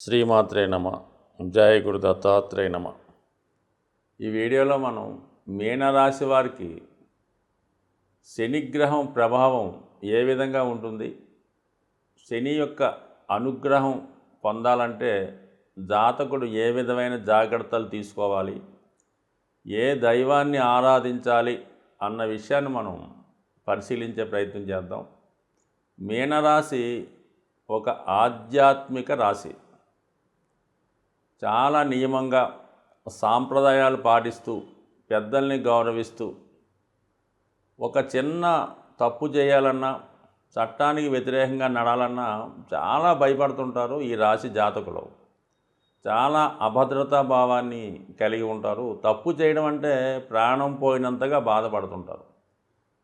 శ్రీమాత్రే నమ. జయ గురు దత్తాత్రేయ నమ. ఈ వీడియోలో మనం మీనరాశి వారికి శనిగ్రహం ప్రభావం ఏ విధంగా ఉంటుంది? శని యొక్క అనుగ్రహం పొందాలంటే జాతకుడు ఏ విధమైన జాగ్రత్తలు తీసుకోవాలి? ఏ దైవాన్ని ఆరాధించాలి అన్న విషయాన్ని మనం పరిశీలించే ప్రయత్నం చేద్దాం. మీనరాశి ఒక ఆధ్యాత్మిక రాశి. చాలా నియమంగా సాంప్రదాయాలు పాటిస్తూ పెద్దల్ని గౌరవిస్తూ ఒక చిన్న తప్పు చేయాలన్నా చట్టానికి వ్యతిరేకంగా నడాలన్నా చాలా భయపడుతుంటారు ఈ రాశి జాతకులు. చాలా అభద్రతా భావాన్ని కలిగి ఉంటారు. తప్పు చేయడం అంటే ప్రాణం పోయినంతగా బాధపడుతుంటారు.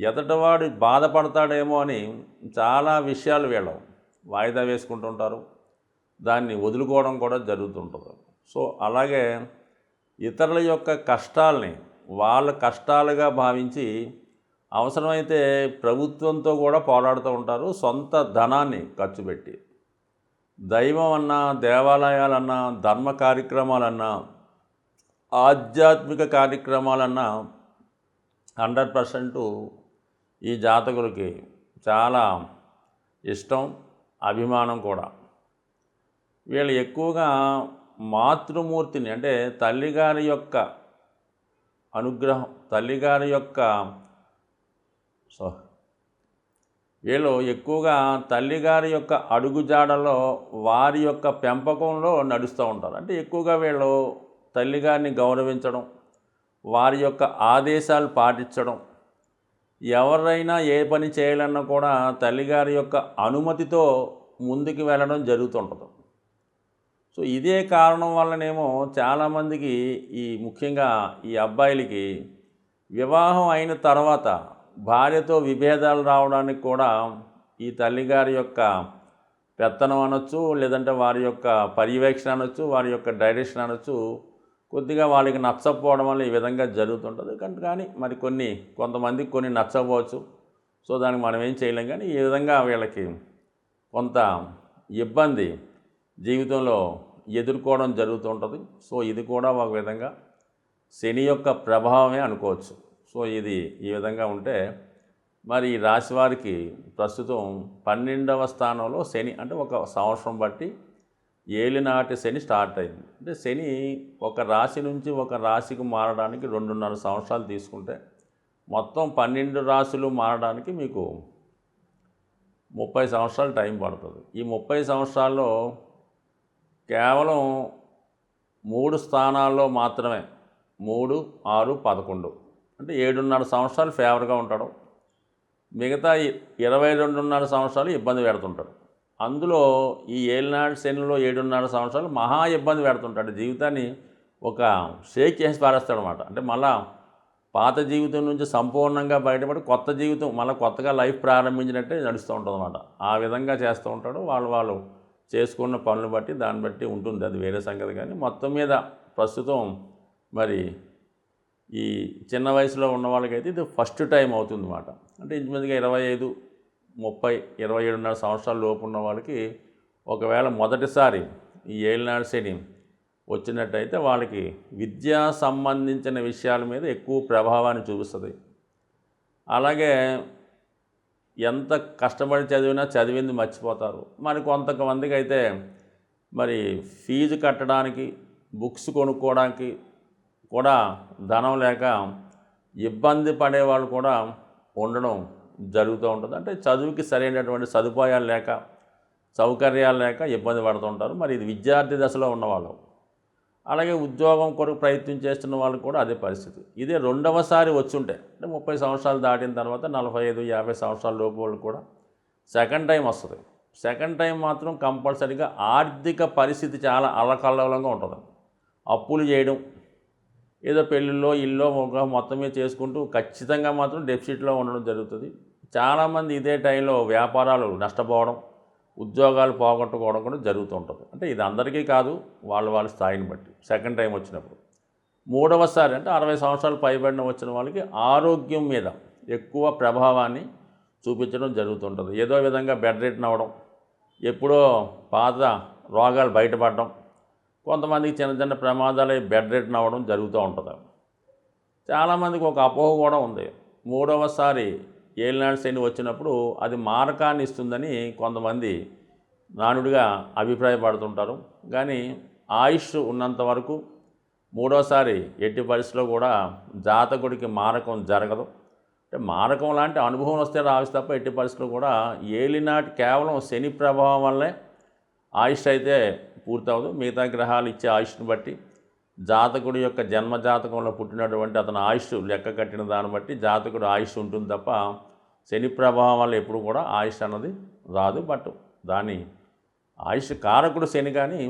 ఎదటవాడు బాధపడతాడేమో అని చాలా విషయాలు వీళ్ళం వాయిదా వేసుకుంటుంటారు. దాన్ని వదులుకోవడం కూడా జరుగుతుంటుంది. సో అలాగే ఇతరుల యొక్క కష్టాల్ని వాళ్ళ కష్టాలుగా భావించి అవసరమైతే ప్రభుత్వంతో కూడా పోరాడుతూ ఉంటారు. సొంత ధనాన్ని ఖర్చు పెట్టి. దైవం అన్నా దేవాలయాలన్నా ధర్మ కార్యక్రమాలన్నా ఆధ్యాత్మిక కార్యక్రమాలన్నా హండ్రెడ్ పర్సెంట్ ఈ జాతకులకి చాలా ఇష్టం అభిమానం కూడా. వీళ్ళు ఎక్కువగా మాతృమూర్తిని అంటే తల్లిగారి యొక్క అనుగ్రహం తల్లిగారి యొక్క సో వీళ్ళు ఎక్కువగా తల్లిగారి యొక్క అడుగుజాడలో వారి యొక్క పెంపకంలో నడుస్తూ ఉంటారు. అంటే ఎక్కువగా వీళ్ళు తల్లిగారిని గౌరవించడం వారి యొక్క ఆదేశాలు పాటించడం ఎవరైనా ఏ పని చేయాలన్నా కూడా తల్లిగారి యొక్క అనుమతితో ముందుకు వెళ్ళడం జరుగుతుంటుంది. సో ఇదే కారణం వల్లనేమో చాలామందికి ఈ ముఖ్యంగా ఈ అబ్బాయిలకి వివాహం అయిన తర్వాత భార్యతో విభేదాలు రావడానికి కూడా ఈ తల్లిగారి యొక్క పెత్తనం అనొచ్చు లేదంటే వారి యొక్క పర్యవేక్షణ అనొచ్చు వారి యొక్క డైరెక్షన్ అనొచ్చు కొద్దిగా వాళ్ళకి నచ్చకపోవడం వల్ల ఈ విధంగా జరుగుతుంటుంది. కంటే కానీ మరి కొన్ని కొంతమందికి కొన్ని నచ్చకపోవచ్చు. సో దానికి మనం ఏం చేయలేం. కానీ ఈ విధంగా వీళ్ళకి కొంత ఇబ్బంది జీవితంలో ఎదుర్కోవడం జరుగుతుంటుంది సో ఇది కూడా ఒక విధంగా శని యొక్క ప్రభావమే అనుకోవచ్చు. సో ఇది ఈ విధంగా ఉంటే మరి ఈ రాశి వారికి ప్రస్తుతం పన్నెండవ స్థానంలో శని అంటే ఒక సంవత్సరం బట్టి ఏలినాటి శని స్టార్ట్ అయింది. అంటే శని ఒక రాశి నుంచి ఒక రాశికి మారడానికి రెండున్నర సంవత్సరాలు తీసుకుంటే మొత్తం పన్నెండు రాశులు మారడానికి మీకు ముప్పై సంవత్సరాలు టైం పడుతుంది. ఈ ముప్పై సంవత్సరాల్లో కేవలం మూడు స్థానాల్లో మాత్రమే మూడు ఆరు పదకొండు. అంటే ఏడున్నర సంవత్సరాలు ఫేవర్గా ఉంటాడు. మిగతా ఇరవై రెండున్నర సంవత్సరాలు ఇబ్బంది పెడుతుంటాడు. అందులో ఈ ఏళ్ళనాడు శనిలో ఏడున్నర సంవత్సరాలు మహా ఇబ్బంది పెడుతుంటాడు. జీవితాన్ని ఒక షేక్ చేసి పారేస్తాడు అనమాట అంటే మళ్ళా పాత జీవితం నుంచి సంపూర్ణంగా బయటపడి కొత్త జీవితం మళ్ళీ కొత్తగా లైఫ్ ప్రారంభించినట్టే నడుస్తూ ఉంటుంది అనమాట ఆ విధంగా చేస్తూ ఉంటాడు. వాళ్ళు వాళ్ళు చేసుకున్న పనులు బట్టి దాన్ని బట్టి ఉంటుంది. అది వేరే సంగతి కానీ మొత్తం మీద ప్రస్తుతం మరి ఈ చిన్న వయసులో ఉన్న వాళ్ళకైతే ఇది ఫస్ట్ టైం అవుతుంది అన్నమాట అంటే ఇంచుమించుగా ఇరవై ఐదు ముప్పై ఇరవై ఏడున్నర సంవత్సరాల లోపు ఉన్న వాళ్ళకి ఒకవేళ మొదటిసారి ఈ ఏళ్ళనాడు శని వచ్చినట్టయితే వాళ్ళకి విద్యా సంబంధించిన విషయాల మీద ఎక్కువ ప్రభావాన్ని చూపిస్తుంది. అలాగే ఎంత కష్టపడి చదివినా చదివింది మర్చిపోతారు. మరి కొంతమందికి అయితే మరి ఫీజు కట్టడానికి బుక్స్ కొనుక్కోవడానికి కూడా ధనం లేక ఇబ్బంది పడేవాళ్ళు కూడా ఉండడం జరుగుతూ ఉంటుంది. అంటే చదువుకి సరైనటువంటి సదుపాయాలు లేక సౌకర్యాలు లేక ఇబ్బంది పడుతూ ఉంటారు. మరి ఇది విద్యార్థి దశలో ఉన్నవాళ్ళు. అలాగే ఉద్యోగం కొరకు ప్రయత్నం చేస్తున్న వాళ్ళకి కూడా అదే పరిస్థితి. ఇదే రెండవసారి వచ్చుంటే అంటే ముప్పై సంవత్సరాలు దాటిన తర్వాత నలభై ఐదు యాభై సంవత్సరాల లోపు వాళ్ళు కూడా సెకండ్ టైం వస్తుంది. సెకండ్ టైం మాత్రం కంపల్సరీగా ఆర్థిక పరిస్థితి చాలా అల్లకల్లోలంగా ఉంటుంది. అప్పులు చేయడం ఏదో పెళ్ళిళ్ళో ఇల్లో ముఖం మొత్తం మీద చేసుకుంటూ ఖచ్చితంగా మాత్రం డెఫిసిట్లో ఉండడం జరుగుతుంది. చాలామంది ఇదే టైంలో వ్యాపారాలు నష్టపోవడం ఉద్యోగాలు పోగొట్టుకోవడం కూడా జరుగుతూ ఉంటుంది అంటే ఇది అందరికీ కాదు వాళ్ళ వాళ్ళ స్థాయిని బట్టి. సెకండ్ టైం వచ్చినప్పుడు. మూడవసారి అంటే అరవై సంవత్సరాలు పైబడిన వచ్చిన వాళ్ళకి ఆరోగ్యం మీద ఎక్కువ ప్రభావాన్ని చూపించడం జరుగుతుంటుంది. ఏదో విధంగా బెడ్ రిటర్న్ అవ్వడం ఎప్పుడో పాత రోగాలు బయటపడడం కొంతమందికి చిన్న చిన్న ప్రమాదాలు బెడ్ రిటర్న్ అవ్వడం జరుగుతూ ఉంటుంది. చాలామందికి ఒక అపోహ కూడా ఉంది. మూడవసారి ఏలినాడు శని వచ్చినప్పుడు అది మారకాన్ని ఇస్తుందని కొంతమంది నానుడిగా అభిప్రాయపడుతుంటారు. కానీ ఆయుష్ ఉన్నంత వరకు మూడోసారి ఎట్టి పరిస్థితిలో కూడా జాతకుడికి మారకం జరగదు. అంటే మారకం లాంటి అనుభవం వస్తే రావచ్చు తప్ప ఎట్టి పరిస్థితుల్లో కూడా ఏలినాటి కేవలం శని ప్రభావం వల్లే ఆయుష్ అయితే పూర్తవదు. మిగతా గ్రహాలు ఇచ్చే ఆయుష్ని బట్టి జాతకుడి యొక్క జన్మ జాతకంలో పుట్టినటువంటి అతను ఆయుష్ లెక్క కట్టిన దాన్ని బట్టి జాతకుడు ఆయుష్ ఉంటుంది తప్ప శని ప్రభావం వల్ల ఎప్పుడు కూడా ఆయుష్ అన్నది రాదు. బట్ దాని ఆయుష్ కారకుడు శని కానీ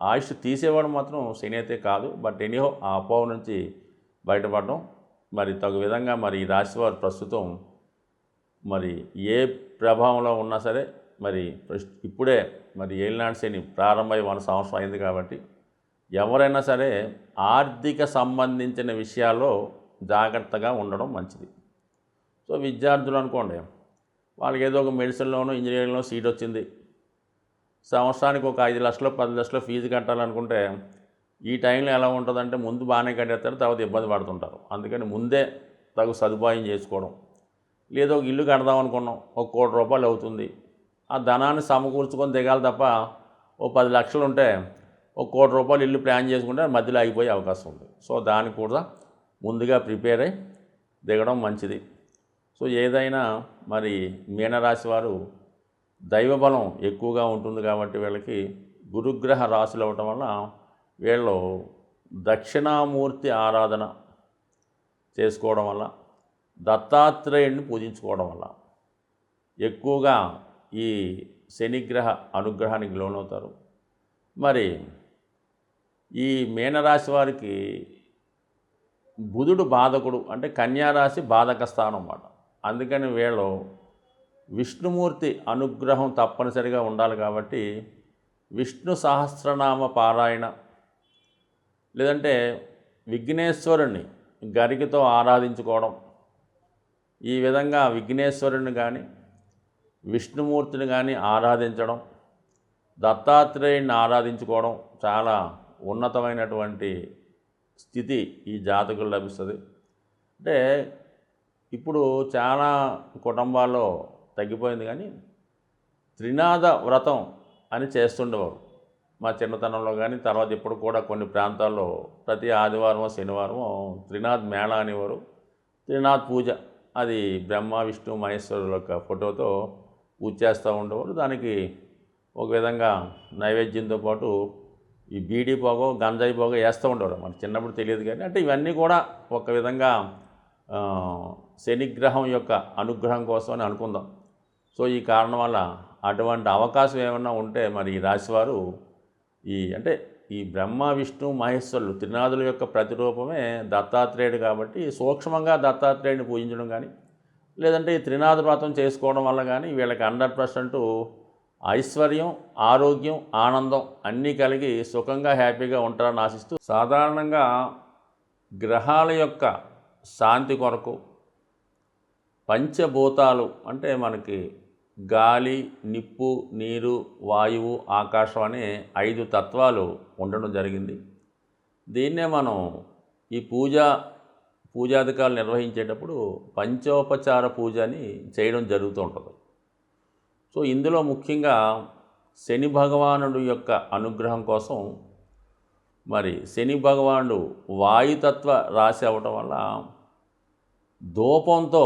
ఆయుష్ తీసేవాడు మాత్రం శని అయితే కాదు. బట్ ఎనీహో ఆ అపోహ నుంచి బయటపడడం మరి తగు విధంగా మరి ఈ రాశివారు ప్రస్తుతం మరి ఏ ప్రభావంలో ఉన్నా సరే మరి ప్రస్- ఇప్పుడే మరి ఏలినాడు శని ప్రారంభమై వన సంవత్సరం అయింది కాబట్టి ఎవరైనా సరే ఆర్థిక సంబంధించిన విషయాల్లో జాగ్రత్తగా ఉండడం మంచిది. సో విద్యార్థులు అనుకోండి వాళ్ళకి ఏదో ఒక మెడిసిన్లోనో ఇంజనీరింగ్లో సీట్ వచ్చింది. సంవత్సరానికి ఒక ఐదు లక్షలు పది లక్షలు ఫీజు కట్టాలనుకుంటే ఈ టైంలో ఎలా ఉంటుందంటే ముందు బాగానే కట్టేస్తారు తర్వాత ఇబ్బంది పడుతుంటారు. అందుకని ముందే తగు సదుపాయం చేసుకోవడం. లేదో ఒక ఇల్లు కడదాం అనుకున్నాం ఒక కోటి రూపాయలు అవుతుంది. ఆ ధనాన్ని సమకూర్చుకొని దిగాలి తప్ప ఓ పది లక్షలు ఉంటే ఒక కోటి రూపాయలు ఇల్లు ప్లాన్ చేసుకుంటే మధ్యలో ఆగిపోయే అవకాశం ఉంది. సో దానికి కూడా ముందుగా ప్రిపేర్ అయి దిగడం మంచిది. సో ఏదైనా మరి మీనరాశి వారు దైవబలం ఎక్కువగా ఉంటుంది కాబట్టి వీళ్ళకి గురుగ్రహ రాశులు అవ్వటం వల్ల వీళ్ళు దక్షిణామూర్తి ఆరాధన చేసుకోవడం వల్ల దత్తాత్రేయుడిని పూజించుకోవడం వల్ల ఎక్కువగా ఈ శనిగ్రహ అనుగ్రహానికి లోనవుతారు. మరి ఈ మీనరాశి వారికి బుధుడు బాధకుడు అంటే కన్యారాశి బాధక స్థానం అన్నమాట. అందుకని వీళ్ళు విష్ణుమూర్తి అనుగ్రహం తప్పనిసరిగా ఉండాలి కాబట్టి విష్ణు సహస్రనామ పారాయణ లేదంటే విఘ్నేశ్వరుణ్ణి గరికతో ఆరాధించుకోవడం. ఈ విధంగా విఘ్నేశ్వరుని కానీ విష్ణుమూర్తిని కానీ ఆరాధించడం దత్తాత్రేయుని ఆరాధించుకోవడం చాలా ఉన్నతమైనటువంటి స్థితి ఈ జాతకులు లభిస్తుంది. అంటే ఇప్పుడు చాలా కుటుంబాల్లో తగ్గిపోయింది కానీ త్రినాద వ్రతం అని చేస్తుండేవారు. మా చిన్నతనంలో కానీ తర్వాత ఇప్పుడు కూడా కొన్ని ప్రాంతాల్లో ప్రతి ఆదివారం శనివారం త్రినాథ్ మేళ అనేవారు. త్రినాథ్ పూజ అది బ్రహ్మ విష్ణు మహేశ్వరుల యొక్క ఫోటోతో పూజ చేస్తూ ఉండేవారు. దానికి ఒక విధంగా నైవేద్యంతో పాటు ఈ బీడీ పోగో గంజాయి పోగో వేస్తూ ఉండేవారు మనకు చిన్నప్పుడు తెలియదు కానీ అంటే ఇవన్నీ కూడా ఒక విధంగా శనిగ్రహం యొక్క అనుగ్రహం కోసం అని అనుకుందాం. సో ఈ కారణం వల్ల అటువంటి అవకాశం ఏమన్నా ఉంటే మరి ఈ రాశివారు ఈ అంటే ఈ బ్రహ్మ విష్ణు మహేశ్వరులు త్రినాథుల యొక్క ప్రతిరూపమే దత్తాత్రేయుడు కాబట్టి సూక్ష్మంగా దత్తాత్రేయుడిని పూజించడం కానీ లేదంటే ఈ త్రినాథ వ్రతం చేసుకోవడం వల్ల కానీ వీళ్ళకి హండ్రెడ్ పర్సెంట్ ఐశ్వర్యం ఆరోగ్యం ఆనందం అన్నీ కలిగి సుఖంగా హ్యాపీగా ఉంటారని ఆశిస్తూ సాధారణంగా గ్రహాల యొక్క శాంతి కొరకు పంచభూతాలు అంటే మనకి గాలి నిప్పు నీరు వాయువు ఆకాశం అనే ఐదు తత్వాలు ఉండడం జరిగింది. దీన్నే మనం ఈ పూజ పూజాధికారులు నిర్వహించేటప్పుడు పంచోపచార పూజ అని చేయడం జరుగుతూ ఉంటుంది. సో ఇందులో ముఖ్యంగా శని భగవానుడు యొక్క అనుగ్రహం కోసం మరి శని భగవానుడు వాయుతత్వ రాశి అవ్వటం వల్ల ధూపంతో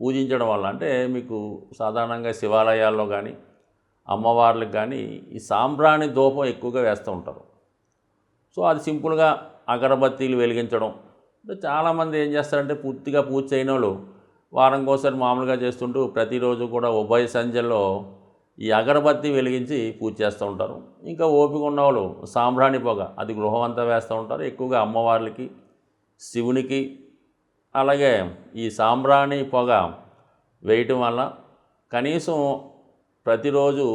పూజించడం వల్ల అంటే మీకు సాధారణంగా శివాలయాల్లో కానీ అమ్మవార్లకు కానీ ఈ సాంబ్రాణి ధూపం ఎక్కువగా వేస్తూ ఉంటారు. సో అది సింపుల్గా అగరబత్తీలు వెలిగించడం. అంటే చాలామంది ఏం చేస్తారంటే పూర్తిగా పూజ చేయని వాళ్ళు వారంకోసారి మామూలుగా చేస్తుంటూ ప్రతిరోజు కూడా ఉభయ సంధ్యల్లో ఈ అగరబత్తి వెలిగించి పూజ చేస్తూ ఉంటారు. ఇంకా ఓపిక ఉన్నవాళ్ళు సాంబ్రాణి పొగ అది గృహం అంతా వేస్తూ ఉంటారు. ఎక్కువగా అమ్మవార్లకి శివునికి అలాగే ఈ సాంబ్రాణి పొగ వేయటం వల్ల కనీసం ప్రతిరోజు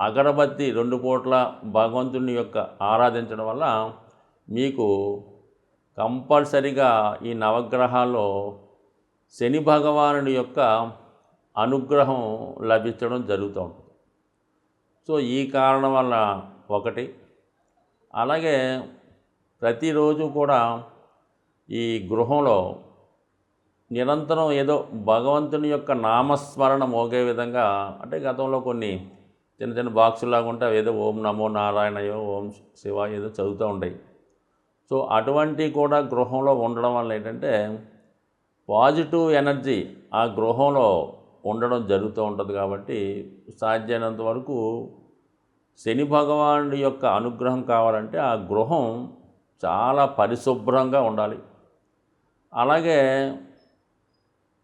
అగరబత్తి రెండు పూట్ల భగవంతుని యొక్క ఆరాధించడం వల్ల మీకు కంపల్సరిగా ఈ నవగ్రహాల్లో శని భగవానుడి యొక్క అనుగ్రహం లభించడం జరుగుతూ ఉంటుంది. సో ఈ కారణం వల్ల ఒకటి. అలాగే ప్రతిరోజు కూడా ఈ గృహంలో నిరంతరం ఏదో భగవంతుని యొక్క నామస్మరణ మోగే విధంగా అంటే గతంలో కొన్ని చిన్న చిన్న బాక్సులాగా ఉంటే ఏదో ఓం నమో నారాయణయో ఓం శివ ఏదో చదువుతూ ఉంటాయి. సో అటువంటి కూడా గృహంలో ఉండడం వల్ల ఏంటంటే పాజిటివ్ ఎనర్జీ ఆ గృహంలో ఉండడం జరుగుతూ ఉంటుంది కాబట్టి సాధ్యమైనంత వరకు శని భగవానుడి యొక్క అనుగ్రహం కావాలంటే ఆ గృహం చాలా పరిశుభ్రంగా ఉండాలి. అలాగే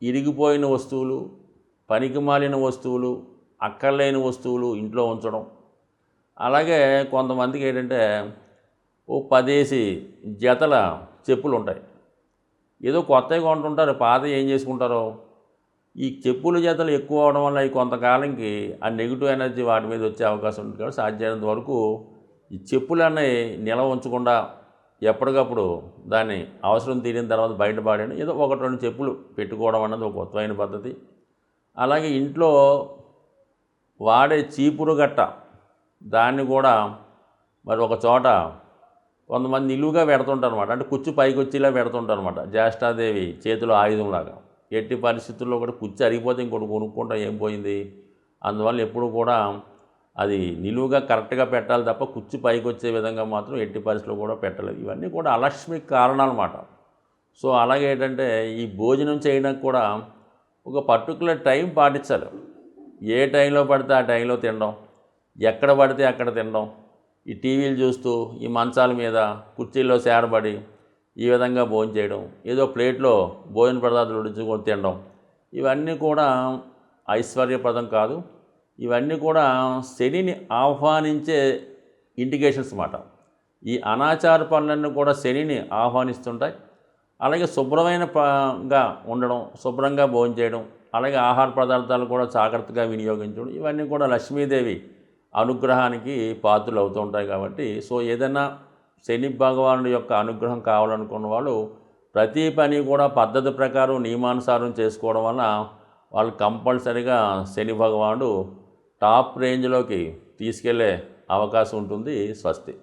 ఇరిగిపోయిన వస్తువులు పనికి మాలిన వస్తువులు అక్కర్లేని వస్తువులు ఇంట్లో ఉంచడం. అలాగే కొంతమందికి ఏంటంటే ఓ పదేసి జతల చెప్పులు ఉంటాయి ఏదో కొత్తవి కొంటుంటారు పాత ఏం చేసుకుంటారో. ఈ చెప్పుల జతలు ఎక్కువ అవడం వల్ల ఈ కొంతకాలంకి ఆ నెగిటివ్ ఎనర్జీ వాటి మీద వచ్చే అవకాశం ఉంటుంది కాబట్టి సాధ్యమైనంత వరకు ఈ చెప్పులన్నీ నిలవ ఉంచకుండా ఎప్పటికప్పుడు దాన్ని అవసరం తీరిన తర్వాత బయటపడేయడం ఏదో ఒకటి రెండు చెప్పులు పెట్టుకోవడం అన్నది ఒక కొత్తమైన పద్ధతి. అలాగే ఇంట్లో వాడే చీపురు గట్ట దాన్ని కూడా మరి ఒక చోట కొంతమంది నిలువుగా పెడుతుంటారు అనమాట అంటే కుచ్చు పైకి వచ్చేలా పెడుతుంటారు అనమాట జ్యేష్ఠాదేవి చేతిలో ఆయుధంలాగా. ఎట్టి పరిస్థితుల్లో కూడా కుచ్చు అరిగిపోతే ఇంకోటి కొనుక్కుంటా ఏం పోయింది? అందువల్ల ఎప్పుడు కూడా అది నిలువుగా కరెక్ట్గా పెట్టాలి తప్ప కుచ్చు పైకి వచ్చే విధంగా మాత్రం ఎట్టి పరిస్థితుల్లో కూడా పెట్టలేదు. ఇవన్నీ కూడా అలక్ష్మి కారణాలన్నమాట. సో అలాగే ఏంటంటే ఈ భోజనం చేయడానికి కూడా ఒక పర్టికులర్ టైం పాటించాలి. ఏ టైంలో పడితే ఆ టైంలో తినడం ఎక్కడ పడితే అక్కడ తినడం ఈ టీవీలు చూస్తూ ఈ మంచాల మీద కుర్చీల్లో సేడబడి ఈ విధంగా భోజనం చేయడం ఏదో ప్లేట్లో భోజన పదార్థాలు ఉడించుకొని తినడం ఇవన్నీ కూడా ఐశ్వర్యప్రదం కాదు. ఇవన్నీ కూడా శనిని ఆహ్వానించే ఇండికేషన్స్ అన్నమాట. ఈ అనాచార పనులన్నీ కూడా శనిని ఆహ్వానిస్తుంటాయి. అలాగే శుభ్రమైన ఉండడం శుభ్రంగా భోజనం చేయడం అలాగే ఆహార పదార్థాలు కూడా జాగ్రత్తగా వినియోగించడం ఇవన్నీ కూడా లక్ష్మీదేవి అనుగ్రహానికి పాత్రలు అవుతూ ఉంటాయి కాబట్టి సో ఏదైనా శని భగవానుడి యొక్క అనుగ్రహం కావాలనుకున్న వాళ్ళు ప్రతి పని కూడా పద్ధతి ప్రకారం నియమానుసారం చేసుకోవడం వల్ల వాళ్ళు కంపల్సరిగా శని భగవానుడు టాప్ రేంజ్లోకి తీసుకెళ్ళే అవకాశం ఉంటుంది స్వస్తి.